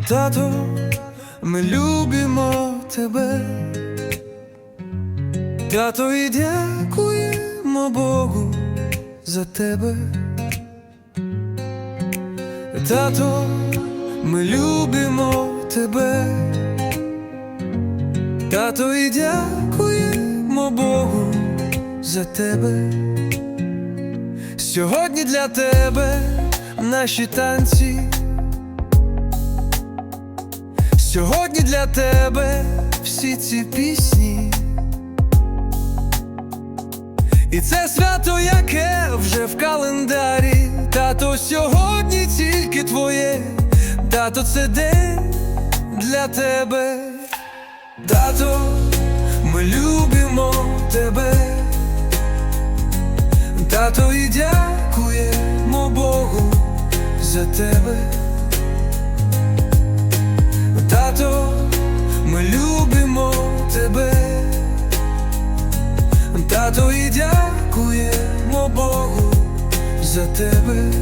Тато, ми любимо тебе. Тато, і дякуємо Богу за тебе. Тато, ми любимо тебе. Тато, і дякуємо Богу за тебе. Сьогодні для тебе наші танці. Сьогодні для тебе всі ці пісні. І це свято, яке вже в календарі. Тато, сьогодні тільки твоє, тато, це день для тебе. Тато, ми любимо тебе. Тато, і дякуємо Богу за тебе. Тато, і дякуємо Богу за тебе.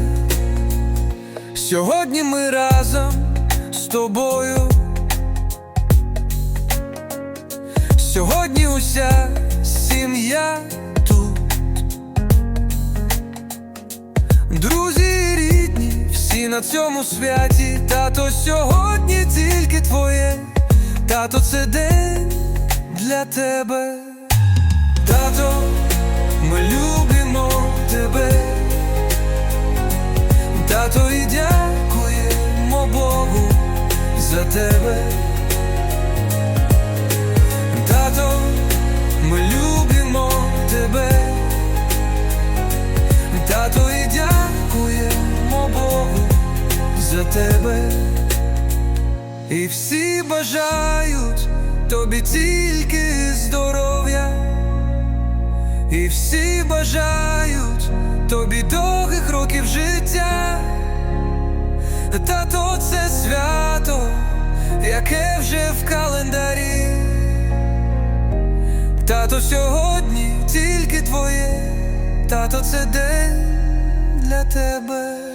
Сьогодні ми разом з тобою. Сьогодні уся сім'я тут. Друзі і рідні, всі на цьому святі. Тато, сьогодні тільки твоє. Тато, це день для тебе. Тебе. Тато, ми любимо тебе. Тато, і дякуємо Богу за тебе. І всі бажають тобі тільки здоров'я. І всі бажають тобі довгих років життя. Яке вже в календарі. Тато, сьогодні тільки твоє, тато, це день для тебе.